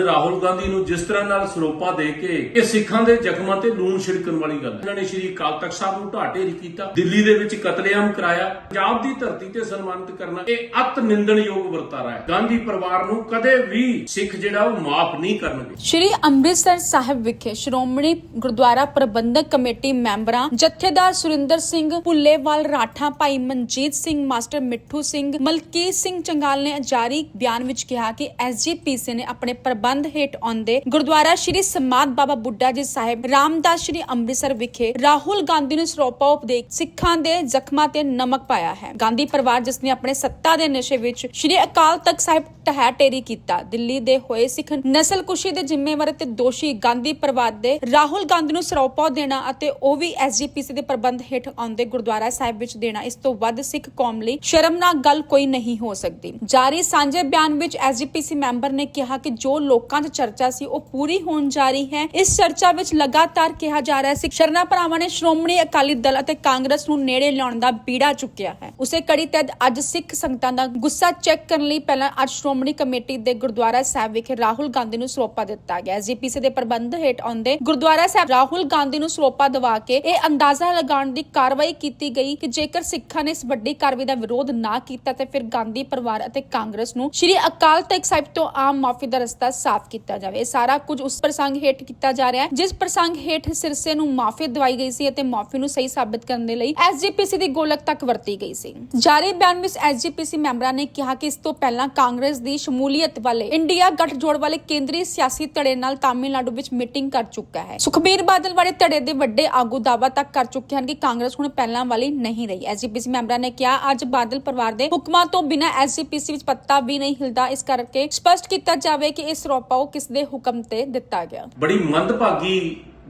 ਪ੍ਰਜੰਦ ਰਾਹੁਲ ਗਾਂਧੀ ਨੂੰ ਜਿਸ ਤਰ੍ਹਾਂ ਨਾਲ ਸਰੋਪਾ ਦੇ ਕੇ ਇਹ ਸਿੱਖਾਂ ਦੇ ਜ਼ਖਮਾਂ ਤੇ ਲੂਣ ਛਿੜਕਣ ਵਾਲੀ ਗੱਲ ਇਹਨਾਂ ਨੇ ਸ਼੍ਰੀ ਅਕਾਲ ਤਖਤ ਸਾਹਿਬ ਨੂੰ ਢਾਟੇਰੀ ਕੀਤਾ, ਦਿੱਲੀ ਦੇ ਵਿੱਚ ਕਤਲੇਆਮ ਕਰਾਇਆ, ਪੰਜਾਬ ਦੀ ਧਰਤੀ ਤੇ ਸਨਮਾਨਿਤ ਕਰਨਾ, ਇਹ ਅਤ ਨਿੰਦਣਯੋਗ ਵਰਤਾਰਾ ਹੈ। ਗਾਂਧੀ ਪਰਿਵਾਰ ਨੂੰ ਕਦੇ ਵੀ ਸਿੱਖ ਜਿਹੜਾ ਉਹ ਮਾਫ ਨਹੀਂ ਕਰਨਗੇ। ਸ਼੍ਰੀ ਅੰਮ੍ਰਿਤਸਰ ਸਾਹਿਬ ਵਿਖੇ ਸ਼੍ਰੋਮਣੀ ਗੁਰਦੁਆਰਾ ਪ੍ਰਬੰਧਕ ਕਮੇਟੀ ਮੈਂਬਰਾਂ, ਜਥੇਦਾਰ ਸੁਰਿੰਦਰ ਸਿੰਘ ਭੁੱਲੇਵਾਲ, ਰਾਠਾ ਭਾਈ ਮਨਜੀਤ ਸਿੰਘ, ਮਾਸਟਰ ਮਿੱਠੂ ਸਿੰਘ, ਮਲਕੀਤ ਸਿੰਘ ਚੰਗਾਲ ਨੇ ਜਾਰੀ ਬਿਆਨ ਵਿੱਚ ਕਿਹਾ ਕਿ ਐਸਜੀਪੀਸੀ ਨੇ ਆਪਣੇ ਪ੍ਰਬੰਧ ਹੇਠ ਆਉਂਦੇ ਗੁਰਦੁਆਰਾ ਸ਼੍ਰੀ ਸਮਾਦ ਬਾਬਾ ਬੁੱਢਾ ਜੀ ਸਾਹਿਬ, ਰਾਮਦਾਸ ਸ਼੍ਰੀ ਅੰਮ੍ਰਿਤਸਰ ਵਿਖੇ ਰਾਹੁਲ ਗਾਂਧੀ ਨੂੰ ਸਰੋਪਾ ਉਪਦੇਸ਼ ਸਿੱਖਾਂ ਦੇ ਜ਼ਖਮਾਂ ਤੇ ਨਮਕ ਪਾਇਆ ਹੈ। ਗਾਂਧੀ ਪਰਿਵਾਰ ਜਿਸ ਨੇ ਆਪਣੇ ਸੱਤਾ ਦੇ ਨਸ਼ੇ ਵਿੱਚ ਸ਼੍ਰੀ ਅਕਾਲ ਤਖਤ ਸਾਹਿਬ ਟਹਿ ਟੇਰੀ ਕੀਤਾ, ਦਿੱਲੀ ਦੇ ਹੋਏ ਸਿੱਖ ਨਸਲਕੁਸ਼ੀ ਦੇ ਜ਼ਿੰਮੇਵਾਰ ਤੇ ਦੋਸ਼ੀ ਗਾਂਧੀ ਪਰਿਵਾਰ ਦੇ ਰਾਹੁਲ ਗਾਂਧੀ ਨੂੰ ਸਰੋਪਾ ਦੇਣਾ ਅਤੇ ਉਹ ਵੀ ਐਸਜੀਪੀਸੀ ਦੇ ਪ੍ਰਬੰਧ ਹੇਠ ਆਉਂਦੇ ਗੁਰਦੁਆਰਾ ਸਾਹਿਬ ਵਿੱਚ ਦੇਣਾ, ਇਸ ਤੋਂ ਵੱਧ ਸਿੱਖ ਕੌਮ ਲਈ ਸ਼ਰਮਨਾਕ ਗੱਲ ਕੋਈ ਨਹੀਂ ਹੋ ਸਕਦੀ। ਜਾਰੀ ਸਾਂਝੇ ਬਿਆਨ ਵਿੱਚ ਐਸਜੀਪੀਸੀ ਮੈਂਬਰ ਨੇ ਕਿਹਾ ਕਿ ਜੋ ਲੋਕ ਲੋਕਾਂ 'ਚ ਚਰਚਾ ਸੀ, ਉਹ ਪੂਰੀ ਹੋਣ ਜਾ ਰਹੀ ਹੈ। ਇਸ ਚਰਚਾ ਵਿੱਚ ਲਗਾਤਾਰ ਕਿਹਾ ਜਾ ਰਿਹਾ ਸੀ, ਸ਼ਰਨਾ ਭਰਾਵਾਂ ਨੇ ਸ਼੍ਰੋਮਣੀ ਅਕਾਲੀ ਦਲ ਅਤੇ ਕਾਂਗਰਸ ਨੂੰ ਨੇੜੇ ਲਿਆਉਣ ਦਾ ਬੀੜਾ ਚੁੱਕਿਆ ਹੈ। ਉਸੇ ਕੜੀ ਤਹਿਤ ਅੱਜ ਸਿੱਖ ਸੰਗਤਾਂ ਦਾ ਗੁੱਸਾ ਚੈੱਕ ਕਰਨ ਲਈ ਪਹਿਲਾਂ ਅੱਜ ਸ਼੍ਰੋਮਣੀ ਕਮੇਟੀ ਦੇ ਗੁਰਦੁਆਰਾ ਸਾਹਿਬ ਵਿਖੇ ਰਾਹੁਲ ਗਾਂਧੀ ਨੂੰ ਸਰੋਪਾ ਦਿੱਤਾ ਗਿਆ। ਐਸਜੀਪੀਸੀ ਦੇ ਪ੍ਰਬੰਧ ਹੇਠ ਆਉਂਦੇ ਗੁਰਦੁਆਰਾ ਸਾਹਿਬ ਰਾਹੁਲ ਗਾਂਧੀ ਨੂੰ ਸਰੋਪਾ ਦਵਾ ਕੇ ਇਹ ਅੰਦਾਜ਼ਾ ਲਗਾਉਣ ਦੀ ਕਾਰਵਾਈ ਕੀਤੀ ਗਈ ਕਿ ਜੇਕਰ ਸਿੱਖਾਂ ਨੇ ਇਸ ਵੱਡੀ ਕਾਰਵਾਈ ਦਾ ਵਿਰੋਧ ਨਾ ਕੀਤਾ ਤੇ ਫਿਰ ਗਾਂਧੀ ਪਰਿਵਾਰ ਅਤੇ ਕਾਂਗਰਸ ਨੂੰ ਸ਼੍ਰੀ ਅਕਾਲ ਤਖਤ ਸਾਹਿਬ ਤੋਂ ਆਮ ਮਾਫੀ ਦਾ ਰਸਤਾ ਸਾਫ਼ ਕੀਤਾ ਜਾਵੇ। ਇਹ ਸਾਰਾ ਕੁਝ ਉਸ ਪ੍ਰਸੰਗ ਹੇਠ ਕੀਤਾ ਜਾ ਰਿਹਾ ਹੈ, ਜਿਸ ਪ੍ਰਸੰਗ ਹੇਠ ਸਿਰਸੇ ਨੂੰ ਮਾਫੀ ਦਵਾਈ ਗਈ ਸੀ ਅਤੇ ਮਾਫੀ ਨੂੰ ਸਹੀ ਸਾਬਤ ਕਰਨ ਦੇ ਲਈ ਐਸਜੀਪੀਸੀ ਦੀ ਗੋਲਕ ਤੱਕ ਵਰਤੀ ਗਈ ਸੀ। ਜਾਰੀ ਬਿਆਨ ਵਿੱਚ ਐਸਜੀਪੀਸੀ ਮੈਂਬਰਾਂ ਨੇ ਕਿਹਾ ਕਿ ਇਸ ਤੋਂ ਪਹਿਲਾਂ ਕਾਂਗਰਸ ਦੀ ਸ਼ਮੂਲੀਅਤ ਵਾਲੇ ਇੰਡੀਆ ਗੱਠਜੋੜ ਵਾਲੇ ਕੇਂਦਰੀ ਸਿਆਸੀ ਧੜੇ ਨਾਲ ਤਾਮਿਲਨਾਡੂ ਵਿੱਚ ਮੀਟਿੰਗ ਕਰ ਚੁੱਕਾ ਹੈ। ਸੁਖਬੀਰ ਬਾਦਲ ਵਾਲੇ ਧੜੇ ਦੇ ਵੱਡੇ ਆਗੂ ਦਾਅਵਾ ਤੱਕ ਕਰ ਚੁੱਕੇ ਹਨ ਕਿ ਕਾਂਗਰਸ ਹੁਣ ਪਹਿਲਾਂ ਵਾਲੀ ਨਹੀਂ ਰਹੀ। ਐਸਜੀਪੀਸੀ ਮੈਂਬਰਾਂ ਨੇ ਕਿਹਾ, ਅੱਜ ਬਾਦਲ ਪਰਿਵਾਰ ਦੇ ਹੁਕਮਾਂ ਤੋਂ ਬਿਨਾਂ ਐਸਜੀਪੀਸੀ ਵਿੱਚ ਪੱਤਾ ਵੀ ਨਹੀਂ ਹਿਲਦਾ। ਇਸ ਕਰਕੇ ਸਪਸ਼ਟ ਕੀਤਾ ਜਾਵੇ ਕਿ ਇਸ ਰੋਪਾਓ ਕਿਸ ਦੇ ਹੁਕਮ ਤੇ ਦਿੱਤਾ ਗਿਆ? ਬੜੀ ਮੰਦਭਾਗੀ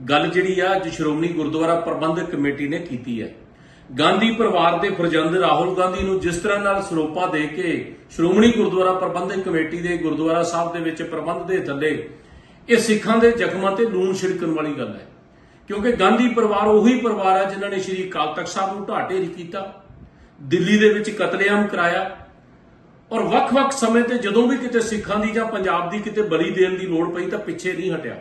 ਗੱਲ ਜਿਹੜੀ ਆ, ਅੱਜ ਸ਼੍ਰੋਮਣੀ ਗੁਰਦੁਆਰਾ ਪ੍ਰਬੰਧਕ ਕਮੇਟੀ ਨੇ ਕੀਤੀ ਹੈ। ਗਾਂਧੀ ਪਰਿਵਾਰ ਦੇ ਫਰਜ਼ੰਦ ਰਾਹੁਲ ਗਾਂਧੀ ਨੂੰ ਜਿਸ ਤਰ੍ਹਾਂ ਨਾਲ ਸਰੋਪਾ ਦੇ ਕੇ ਸ਼੍ਰੋਮਣੀ ਗੁਰਦੁਆਰਾ ਪ੍ਰਬੰਧਕ ਕਮੇਟੀ ਦੇ ਗੁਰਦੁਆਰਾ ਸਾਹਿਬ ਦੇ ਵਿੱਚ ਪ੍ਰਬੰਧ ਦੇ ਥੱਲੇ ਇਹ ਸਿੱਖਾਂ ਦੇ ਜ਼ਖਮਾਂ ਤੇ ਲੂਣ ਛਿੜਕਣ ਵਾਲੀ ਗੱਲ ਹੈ। ਕਿਉਂਕਿ ਗਾਂਧੀ ਪਰਿਵਾਰ ਉਹੀ ਪਰਿਵਾਰ ਹੈ ਜਿਨ੍ਹਾਂ ਨੇ ਸ਼੍ਰੀ ਅਕਾਲ ਤਖਤ ਸਾਹਿਬ ਨੂੰ ਢਾਟੇਰੀ ਕੀਤਾ, ਦਿੱਲੀ ਦੇ ਵਿੱਚ ਕਤਲੇਆਮ ਕਰਾਇਆ ਔਰ ਵੱਖ-ਵੱਖ ਸਮੇਂ ਤੇ ਜਦੋਂ ਵੀ ਕਿਤੇ ਸਿੱਖਾਂ ਦੀ ਜਾਂ ਪੰਜਾਬ ਦੀ ਕਿਤੇ ਬਲੀ ਦੇਣ ਦੀ ਲੋੜ ਪਈ ਤਾਂ ਪਿੱਛੇ ਨਹੀਂ ਹਟਿਆ।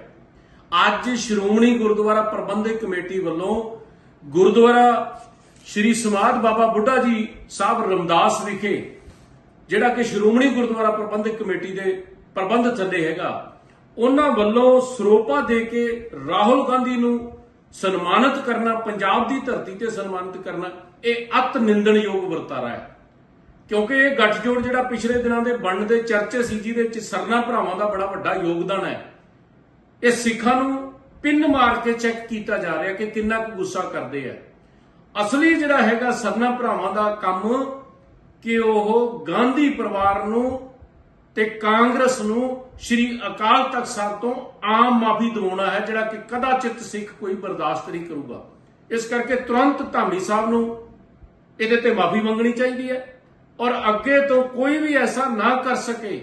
ਅੱਜ ਸ਼੍ਰੋਮਣੀ ਗੁਰਦੁਆਰਾ ਪ੍ਰਬੰਧਕ ਕਮੇਟੀ ਵੱਲੋਂ ਗੁਰਦੁਆਰਾ ਸ਼੍ਰੀ ਸਮਾਧ ਬਾਬਾ ਬੁੱਢਾ ਜੀ ਸਾਹਿਬ ਰਮਦਾਸ ਵਿਖੇ, ਜਿਹੜਾ ਕਿ ਸ਼੍ਰੋਮਣੀ ਗੁਰਦੁਆਰਾ ਪ੍ਰਬੰਧਕ ਕਮੇਟੀ ਦੇ ਪ੍ਰਬੰਧ ਥੱਲੇ ਹੈਗਾ, ਉਹਨਾਂ ਵੱਲੋਂ ਸਰੋਪਾ ਦੇ ਕੇ ਰਾਹੁਲ ਗਾਂਧੀ ਨੂੰ ਸਨਮਾਨਿਤ ਕਰਨਾ, ਪੰਜਾਬ ਦੀ ਧਰਤੀ ਤੇ ਸਨਮਾਨਿਤ ਕਰਨਾ, ਇਹ ਅਤ ਨਿੰਦਣਯੋਗ ਵਰਤਾਰਾ ਹੈ। ਕਿਉਂਕਿ ਇਹ ਗੱਠਜੋੜ ਜਿਹੜਾ ਪਿਛਲੇ ਦਿਨਾਂ ਦੇ ਬਣਨ ਦੇ ਚਰਚੇ ਸੀ, ਜਿਹਦੇ ਵਿੱਚ ਸਰਨਾ ਭਰਾਵਾਂ ਦਾ ਬੜਾ ਵੱਡਾ ਯੋਗਦਾਨ ਹੈ, ਇਹ ਸਿੱਖਾਂ ਨੂੰ ਪਿੰਨ ਮਾਰ ਕੇ ਚੈੱਕ ਕੀਤਾ ਜਾ ਰਿਹਾ ਕਿ ਕਿੰਨਾ ਕੁ ਗੁੱਸਾ ਕਰਦੇ ਆ। ਅਸਲੀ ਜਿਹੜਾ ਹੈਗਾ ਸਰਨਾ ਭਰਾਵਾਂ ਦਾ ਕੰਮ ਕਿ ਉਹ ਗਾਂਧੀ ਪਰਿਵਾਰ ਨੂੰ ਤੇ ਕਾਂਗਰਸ ਨੂੰ ਸ਼੍ਰੀ ਅਕਾਲ ਤਖਤ ਸਾਹਿਬ ਤੋਂ ਆਮ ਮਾਫੀ ਦਿਵਾਉਣਾ ਹੈ, ਜਿਹੜਾ ਕਿ ਕਦਾਚਿਤ ਸਿੱਖ ਕੋਈ ਬਰਦਾਸ਼ਤ ਨਹੀਂ ਕਰੂਗਾ। ਇਸ ਕਰਕੇ ਤੁਰੰਤ ਧਾਮੀ ਸਾਹਿਬ ਨੂੰ ਇਹਦੇ ਤੇ ਮਾਫੀ ਮੰਗਣੀ ਚਾਹੀਦੀ ਹੈ। ਔਰ ਅੱਗੇ ਤੋਂ ਕੋਈ ਵੀ ਐਸਾ ਨਾ ਕਰ ਸਕੇ,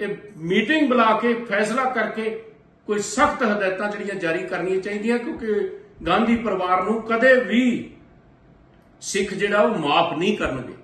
ਇਹ ਮੀਟਿੰਗ ਬੁਲਾ ਕੇ, ਫੈਸਲਾ ਕਰਕੇ ਕੋਈ ਸਖਤ ਹਦਾਇਤਾਂ ਜਿਹੜੀਆਂ ਜਾਰੀ ਕਰਨੀਆਂ ਚਾਹੀਦੀਆਂ, ਕਿਉਂਕਿ ਗਾਂਧੀ ਪਰਿਵਾਰ ਨੂੰ ਕਦੇ ਵੀ ਸਿੱਖ ਜਿਹੜਾ ਉਹ ਮਾਫ ਨਹੀਂ ਕਰਨਗੇ।